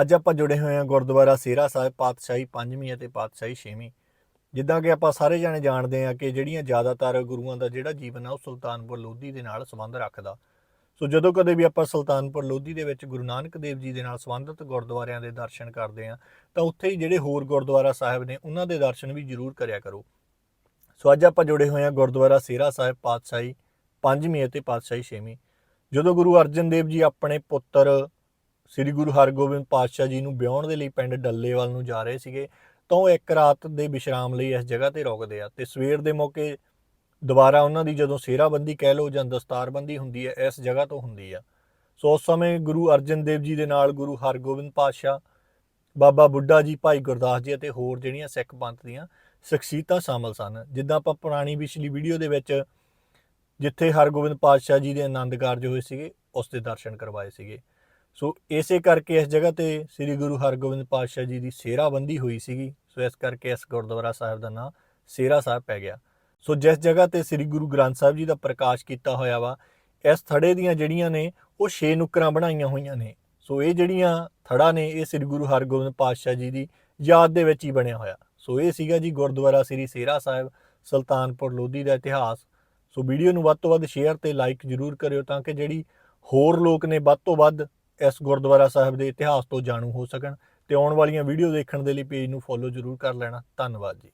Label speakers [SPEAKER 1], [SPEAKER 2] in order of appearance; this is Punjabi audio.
[SPEAKER 1] ਅੱਜ ਆਪਾਂ ਜੁੜੇ ਹੋਏ ਹਾਂ ਗੁਰਦੁਆਰਾ ਸੇਰਾ ਸਾਹਿਬ, ਪਾਤਸ਼ਾਹੀ ਪੰਜਵੀਂ ਅਤੇ ਪਾਤਸ਼ਾਹੀ ਛੇਵੀਂ। ਜਿੱਦਾਂ ਕਿ ਆਪਾਂ ਸਾਰੇ ਜਾਣੇ ਜਾਣਦੇ ਹਾਂ ਕਿ ਜਿਹੜੀਆਂ ਜ਼ਿਆਦਾਤਰ ਗੁਰੂਆਂ ਦਾ ਜਿਹੜਾ ਜੀਵਨ ਆ, ਉਹ ਸੁਲਤਾਨਪੁਰ ਲੋਧੀ ਦੇ ਨਾਲ ਸੰਬੰਧ ਰੱਖਦਾ। ਸੋ ਜਦੋਂ ਕਦੇ ਵੀ ਆਪਾਂ ਸੁਲਤਾਨਪੁਰ ਲੋਧੀ ਦੇ ਵਿੱਚ ਗੁਰੂ ਨਾਨਕ ਦੇਵ ਜੀ ਦੇ ਨਾਲ ਸੰਬੰਧਿਤ ਗੁਰਦੁਆਰਿਆਂ ਦੇ ਦਰਸ਼ਨ ਕਰਦੇ ਹਾਂ, ਤਾਂ ਉੱਥੇ ਹੀ ਜਿਹੜੇ ਹੋਰ ਗੁਰਦੁਆਰਾ ਸਾਹਿਬ ਨੇ, ਉਹਨਾਂ ਦੇ ਦਰਸ਼ਨ ਵੀ ਜ਼ਰੂਰ ਕਰਿਆ ਕਰੋ। ਸੋ ਅੱਜ ਆਪਾਂ ਜੁੜੇ ਹੋਏ ਹਾਂ ਗੁਰਦੁਆਰਾ ਸੇਰਾ ਸਾਹਿਬ, ਪਾਤਸ਼ਾਹੀ ਪੰਜਵੀਂ ਅਤੇ ਪਾਤਸ਼ਾਹੀ ਛੇਵੀਂ। ਜਦੋਂ ਗੁਰੂ ਅਰਜਨ ਦੇਵ ਜੀ ਆਪਣੇ ਪੁੱਤਰ ਸ੍ਰੀ ਗੁਰੂ ਹਰਗੋਬਿੰਦ ਪਾਤਸ਼ਾਹ ਜੀ ਨੂੰ ਵਿਆਹਣ ਦੇ ਲਈ ਪਿੰਡ ਡੱਲੇਵਾਲ ਨੂੰ ਜਾ ਰਹੇ ਸੀਗੇ, ਤਾਂ ਉਹ ਇੱਕ ਰਾਤ ਦੇ ਵਿਸ਼ਰਾਮ ਲਈ ਇਸ ਜਗ੍ਹਾ ਤੇ ਰੁਕਦੇ ਆ ਤੇ ਸਵੇਰ ਦੇ ਮੌਕੇ ਦੁਬਾਰਾ ਉਹਨਾਂ ਦੀ ਜਦੋਂ ਸੇਰਾਬੰਦੀ ਕਹਿ ਲਓ ਜਾਂ ਦਸਤਾਰਬੰਦੀ ਹੁੰਦੀ ਹੈ, ਇਸ ਜਗ੍ਹਾ ਤੋਂ ਹੁੰਦੀ ਆ। ਸੋ ਉਸ ਸਮੇਂ ਗੁਰੂ ਅਰਜਨ ਦੇਵ ਜੀ ਦੇ ਨਾਲ ਗੁਰੂ ਹਰਗੋਬਿੰਦ ਪਾਤਸ਼ਾਹ, ਬਾਬਾ ਬੁੱਢਾ ਜੀ, ਭਾਈ ਗੁਰਦਾਸ ਜੀ ਅਤੇ ਹੋਰ ਜਿਹੜੀਆਂ ਸਿੱਖ ਪੰਥ ਦੀਆਂ ਸ਼ਖਸੀਅਤਾਂ ਸ਼ਾਮਲ ਸਨ। ਜਿੱਦਾਂ ਆਪਾਂ ਪੁਰਾਣੀ ਪਿਛਲੀ ਵੀਡੀਓ ਦੇ ਵਿੱਚ ਜਿੱਥੇ ਹਰਗੋਬਿੰਦ ਪਾਤਸ਼ਾਹ ਜੀ ਦੇ ਆਨੰਦ ਕਾਰਜ ਹੋਏ ਸੀਗੇ, ਉਸ ਦੇ ਦਰਸ਼ਨ ਕਰਵਾਏ ਸੀਗੇ। ਸੋ ਇਸੇ ਕਰਕੇ ਇਸ ਜਗ੍ਹਾ ਤੇ ਸ੍ਰੀ ਗੁਰੂ ਹਰਗੋਬਿੰਦ ਪਾਤਸ਼ਾਹ ਜੀ ਦੀ ਸੇਰਾਬੰਦੀ ਹੋਈ ਸੀਗੀ। ਸੋ ਇਸ ਕਰਕੇ ਇਸ ਗੁਰਦੁਆਰਾ ਸਾਹਿਬ ਦਾ ਨਾਮ ਸੇਰਾ ਸਾਹਿਬ ਪੈ ਗਿਆ। ਸੋ ਜਿਸ ਜਗ੍ਹਾ ਤੇ ਸ੍ਰੀ ਗੁਰੂ ਗ੍ਰੰਥ ਸਾਹਿਬ ਜੀ ਦਾ ਪ੍ਰਕਾਸ਼ ਕੀਤਾ ਹੋਇਆ ਵਾ, ਇਸ ਥੜੇ ਦੀਆਂ ਜਿਹੜੀਆਂ ਨੇ, ਉਹ ਛੇ ਨੁਕਰਾਂ ਬਣਾਈਆਂ ਹੋਈਆਂ ਨੇ। ਸੋ ਇਹ ਜਿਹੜੀਆਂ ਥੜਾ ਨੇ, ਇਹ ਸ੍ਰੀ ਗੁਰੂ ਹਰਗੋਬਿੰਦ ਪਾਤਸ਼ਾਹ ਜੀ ਦੀ ਯਾਦ ਦੇ ਵਿੱਚ ਹੀ ਬਣਿਆ ਹੋਇਆ। ਸੋ ਇਹ ਸੀਗਾ ਜੀ ਗੁਰਦੁਆਰਾ ਸ੍ਰੀ ਸੇਰਾ ਸਾਹਿਬ, ਸੁਲਤਾਨਪੁਰ ਲੋਧੀ ਦਾ ਇਤਿਹਾਸ। ਸੋ ਵੀਡੀਓ ਨੂੰ ਵੱਧ ਤੋਂ ਵੱਧ ਸ਼ੇਅਰ ਤੇ ਲਾਈਕ ਜਰੂਰ ਕਰਿਓ ਤਾਂ ਕਿ ਜਿਹੜੀ ਹੋਰ ਲੋਕ ਨੇ ਵੱਧ ਤੋਂ ਵੱਧ ਇਸ ਗੁਰਦੁਆਰਾ ਸਾਹਿਬ ਦੇ ਇਤਿਹਾਸ ਤੋਂ ਜਾਣੂ ਹੋ ਸਕਣ ਤੇ ਆਉਣ ਵਾਲੀਆਂ ਵੀਡੀਓ ਦੇਖਣ ਦੇ ਲਈ ਪੇਜ ਨੂੰ ਫੋਲੋ ਜਰੂਰ ਕਰ ਲੈਣਾ। ਧੰਨਵਾਦ ਜੀ।